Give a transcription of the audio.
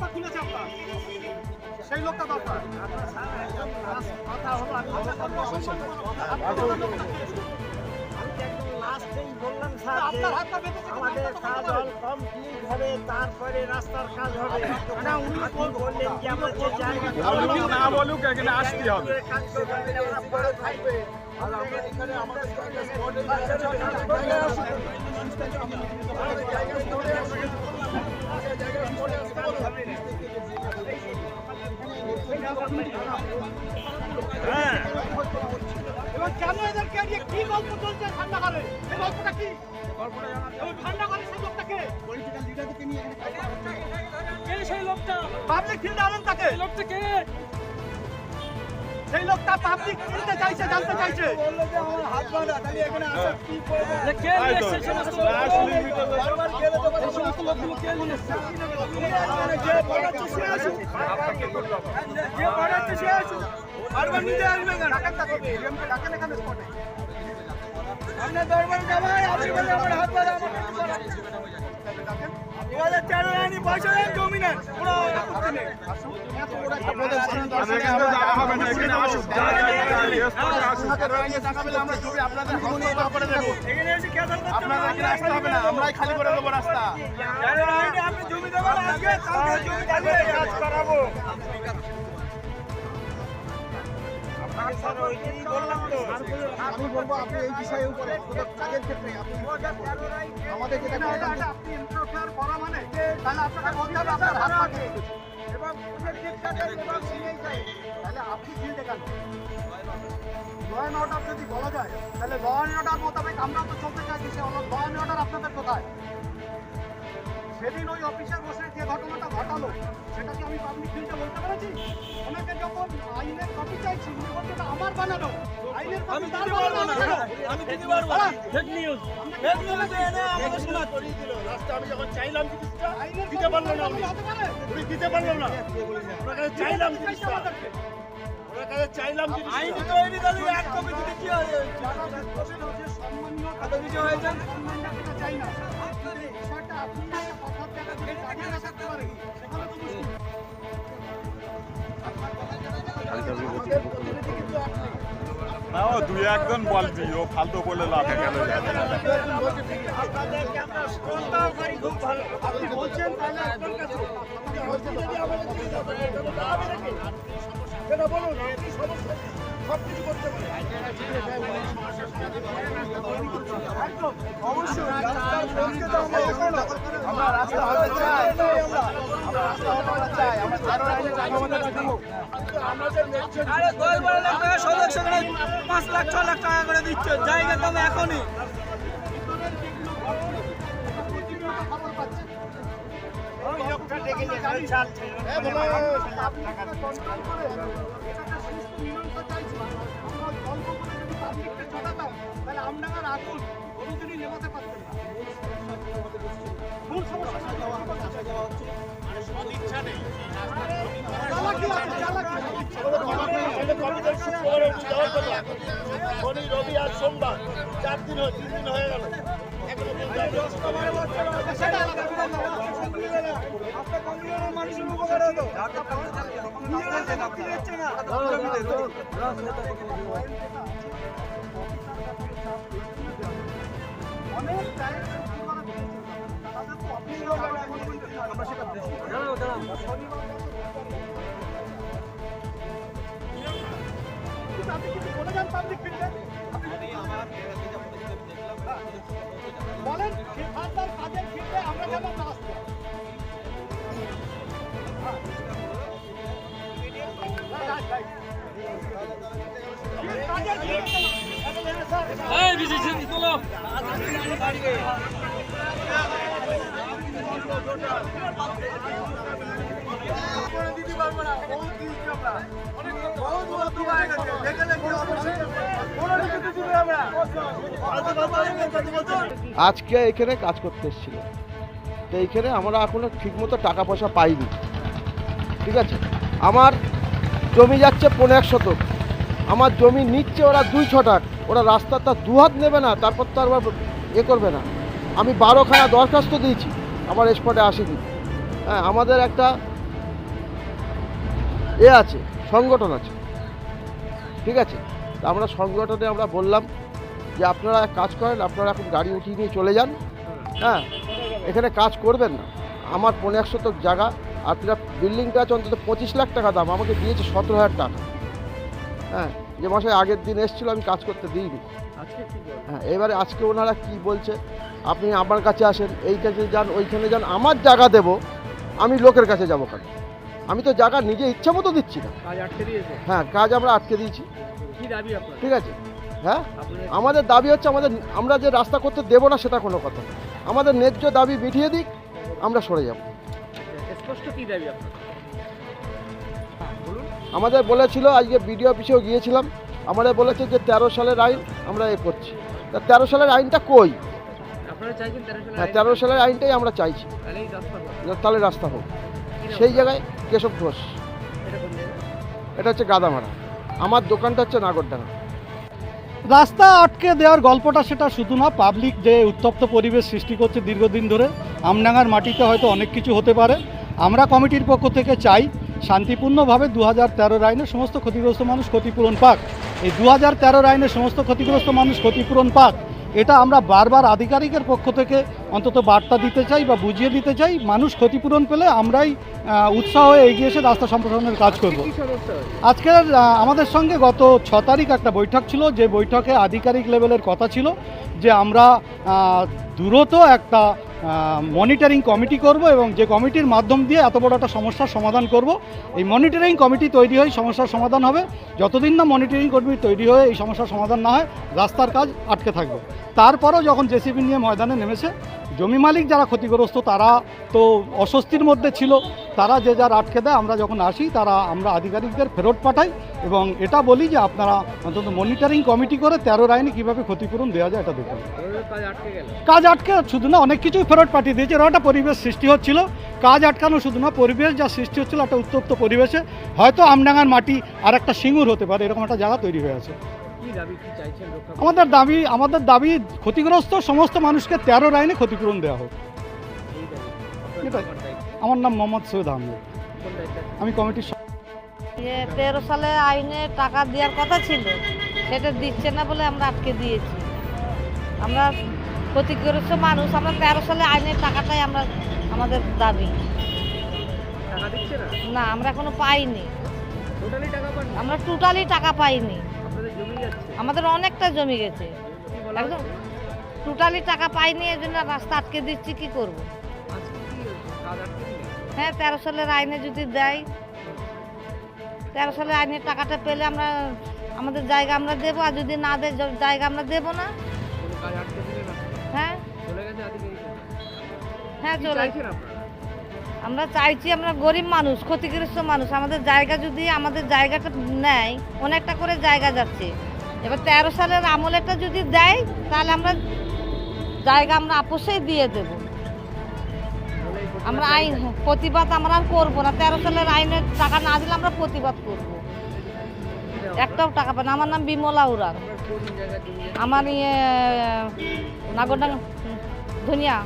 রাস্তা খুলেছে আপনার? সেই লোকটা দরকার কথা হলো আমি লাস্টেই বললাম স্যার আমাদের কাজ কমপ্লিট হবে তারপরে রাস্তার কাজ হবে না, উনি বললেন যে আমরা যে জায়গা না বলুক এখানে আসতে হবে। কাজ করতে হবে, পরে থাকবে। আর আমরা এখানে আমাদের এবার কেন এদেরকে নিয়ে কি গল্প চলছে ঠান্ডা ঘরে? এই গল্পটা কি? ঠান্ডা ঘরে সেই লোকটাকে? কে সেই লোকটা? পাবলিক ফিল্ডে আনেন তাকে। লোকটা কে? সেই লোকটা পাবলিক কিনতে চাইছে জানতে চাইছে। যে কে নিয়ে এসেছে এই সমস্ত লোকগুলো কে এসেছে? যে পাঠাচ্ছে সে আসুক। বারবার নিজে আসবে কেন? ডাকেন ডাকেন এখানে স্পটে আপনার দরবার আপনি আমার হাত পা আমার কিছু আমরাই খালি করে দেবো রাস্তা জমি দেবেন কাজ করাবো আমি বলব আপনি এই বিষয়ের উপরে আমাদের যেটা করা মানে তাহলে আপনাকে আপনার হাত আছে এবং তাহলে আপনি ল অ্যান্ড অর্ডার যদি বলা যায়, তাহলে ল অ্যান্ড অর্ডার মোতাবেক আমরা তো চলতে চাইছি, সে হলো ল অ্যান্ড অর্ডার আপনাদের কোথায়? সেদিন ওই অফিসার বসে যে ঘটনাটা ঘটালো সেটা কি আমি পাবলিক ফিল্ডে বলতে পেরেছি। ওনাকে যখন আইনের কপি চাইছি উনি বলছে আমার বানানো। আইনের কপি তার বানানো আমি দিতে পারব না। ফেক নিউজ ফেক নিউজ এনে আমাদের শোনা রাস্তা আমি যখন চাইলাম জিনিসটা দিতে পারল না উনি। বানানো হতে পারে? উনি দিতে পারল না। ওনার কাছে চাইলাম জিনিসটা। ওনার কাছে চাইলাম জিনিসটা। আইনি তৈরি তাহলে এক কপি দিতে কি হয় যারা বিশ্বস্ত যে সম্মানীয় তাদের কিছু হয়েছে? সম্মানটা চাই না না দুই একজন বলবি ও ফালতু বলে লাভ গেল বলছেন তাহলে আপনার কাছে আপনি বলছেন যদি আমাদের দিকে যাবেন, এটা তো হবে। নাকি? সেটা বলুন আপনি সমস্যা সব কিছু করতে পারেন একদম অবশ্যই রাস্তার পক্ষে তো আমরা এখনও আমরা রাস্তা হতে চাই আমরা আমরা রাস্তা হতে চাই আমরা চারো আইনে চাই আমাদের দেবো আমাদের মেনশন আরে দশ বারো লাখ টাকা সদস্য সেখানে পাঁচ লাখ ছ লাখ টাকা করে দিচ্ছে। জায়গার দাম এখনই। খবর পাচ্ছি ছাড়ছে তাহলে আমডাঙ্গার আগুন কোনোদিনই নেভাতে পারতেন না। মূল সমস্যা আসা যাওয়া শনি রবি আর সোমবার। চার দিন হয়ে তিন দিন হয়ে গেল। বলেন যে কাজের ফিল্ডে আমরা যেন না আসতে কাজের আজকে এখানে কাজ করতে এসেছিল। তো এইখানে আমরা এখনও ঠিকমতো টাকা পয়সা পাইনি। ঠিক আছে? আমার জমি যাচ্ছে পনেরো এক শতক। আমার জমি নিচ্ছে ওরা দুই ছটাক ওরা রাস্তা তার দুহাত নেবে না, তারপর তো আর এ করবে না। আমি বারোখানা দরখাস্ত দিয়েছি, আমার স্পটে আসেনি। হ্যাঁ আমাদের একটা এ আছে, সংগঠন আছে। ঠিক আছে? তা আমরা সংগঠনে আমরা বললাম যে আপনারা কাজ করেন, আপনারা এখন গাড়ি উঠিয়ে নিয়ে চলে যান। হ্যাঁ এখানে কাজ করবেন না। আমার পনেরো এক শতক জায়গা আপনারা বিল্ডিংটা আছে অন্তত পঁচিশ লাখ টাকা দাম, আমাকে দিয়েছে সতেরো হাজার টাকা। হ্যাঁ যে মাসে আগের দিন এসেছিল আমি কাজ করতে দিইনি। হ্যাঁ এবারে আজকে ওনারা কি বলছে আপনি আমার কাছে আসেন এই কাছে যান ওইখানে যান আমার জায়গা দেব আমি লোকের কাছে যাব কেন? আমি তো জায়গা নিজে ইচ্ছা মতো দিচ্ছি না। হ্যাঁ কাজ আমরা আটকে দিয়েছি। দাবি ঠিক আছে। হ্যাঁ? আমাদের দাবি হচ্ছে আমাদের আমরা যে রাস্তা করতে দেবো না সেটা কোনো কথা আমাদের ন্যায্য দাবি মিটিয়ে দিক আমরা সরে যাব। স্পষ্ট কি দাবি আপনার? আমাদের বলেছিল আজকে বিডিও অফিসেও গিয়েছিলাম। আমাদের বলেছে যে তেরো সালের আইন আমরা এ করছি। তা তেরো সালের আইনটা কই? হ্যাঁ তেরো সালের আইনটাই আমরা চাইছি। তাহলেই রাস্তা হবে। তাহলে রাস্তা হোক। সেই জায়গায় কেশব ঘোষ। এটা কোন জায়গা? এটা হচ্ছে গাদামারা। আমার দোকানটা হচ্ছে নাগরডাঙ্গা। রাস্তা আটকে দেওয়ার গল্পটা সেটা শুধু না পাবলিক যে উত্তপ্ত পরিবেশ সৃষ্টি করছে দীর্ঘদিন ধরে আমডাঙ্গার মাটিতে হয়তো অনেক কিছু হতে পারে। আমরা কমিটির পক্ষ থেকে চাই শান্তিপূর্ণভাবে দু হাজার তেরোর আইনে সমস্ত ক্ষতিগ্রস্ত মানুষ ক্ষতিপূরণ পাক। এই দু হাজার তেরোর আইনে সমস্ত ক্ষতিগ্রস্ত মানুষ ক্ষতিপূরণ পাক। এটা আমরা বারবার আধিকারিকের পক্ষ থেকে অন্তত বার্তা দিতে চাই বা বুঝিয়ে দিতে চাই, মানুষ ক্ষতিপূরণ পেলে আমরাই উৎসাহ এগিয়ে এসে রাস্তা সম্প্রসারণের কাজ করব। আজকের আমাদের সঙ্গে গত ছ তারিখ একটা বৈঠক ছিল, যে বৈঠকে আধিকারিক লেভেলের কথা ছিল, যে আমরা দ্রুত একটা মনিটরিং কমিটি করব এবং যে কমিটির মাধ্যম দিয়ে এত বড় একটা সমস্যার সমাধান করব। এই মনিটরিং কমিটি তৈরি হয়ে সমস্যার সমাধান হবে। যতদিন না মনিটরিং কমিটি তৈরি হয়ে এই সমস্যার সমাধান না হয়, রাস্তার কাজ আটকে থাকবে। তারপরও যখন জেসিবি নিয়ে ময়দানে নেমেছে, জমি মালিক যারা ক্ষতিগ্রস্ত, তারা তো অস্বস্তির মধ্যে ছিল। তারা যে যার আটকে দেয়, আমরা যখন আসি, তারা আমরা আধিকারিকদের ফেরত পাঠাই এবং এটা বলি যে আপনারা অন্তত মনিটরিং কমিটি করে তেরো আইনে কীভাবে ক্ষতিপূরণ দেওয়া যায় এটা দেখুন। কাজ আটকে শুধু না, অনেক কিছুই ফেরত পাঠিয়ে দিয়েছে। এরকম একটা পরিবেশ সৃষ্টি হচ্ছিল। কাজ আটকানো শুধু না, পরিবেশ যা সৃষ্টি হচ্ছিল, একটা উত্তপ্ত পরিবেশে। হয়তো আমডাঙ্গার মাটি আর একটা সিঙ্গুর হতে পারে, এরকম একটা জায়গা তৈরি হয়ে আছে। আমাদের দাবি আমাদের দাবি ক্ষতিগ্রস্ত সমস্ত মানুষকে তেরো আইনে ক্ষতিপূরণ দেওয়া হোক। আমার নাম মোহাম্মদ সৈয়দ আহমেদ? আমি কমিটির তেরো সালে আইনে টাকা দেওয়ার কথা ছিল সেটা দিচ্ছে না বলে আমরা আটকে দিয়েছি। আমরা ক্ষতিগ্রস্ত মানুষ আমরা তেরো সালে আইনের টাকাটাই আমরা আমাদের দাবি। না? না আমরা এখনও পাইনি। টোটালি টাকা পান আমরা টোটালি টাকা পাইনি। আমাদের অনেকটা জমি গেছে। একদম টোটালি টাকা পাইনি এই জন্য রাস্তা আটকে দিচ্ছি কি করব? হ্যাঁ তেরো সালের আইনে যদি দেয় তেরো সালের আইনের টাকাটা পেলে আমরা আমাদের জায়গা আমরা দেবো আর যদি না দেয় জায়গা আমরা দেবো না। হ্যাঁ। হ্যাঁ চলে। আমরা চাইছি আমরা গরিব মানুষ ক্ষতিগ্রস্ত মানুষ। আমাদের জায়গা যদি আমাদের জায়গাটা নেয় অনেকটা করে জায়গা যাচ্ছে। এবার তেরো সালের আমলেটা যদি দেয়, তাহলে আমরা জায়গা আমরা আপোষেই দিয়ে দেব আমরা আইন, প্রতিবাদ আমরা আর করব না তেরো সালের আইনের টাকা না দিলে আমরা প্রতিবাদ করব। একটাও টাকা পাই না আমার নাম বিমলা আছে? আমার ইয়ে নাগরডাঙ্গা, ধনিয়া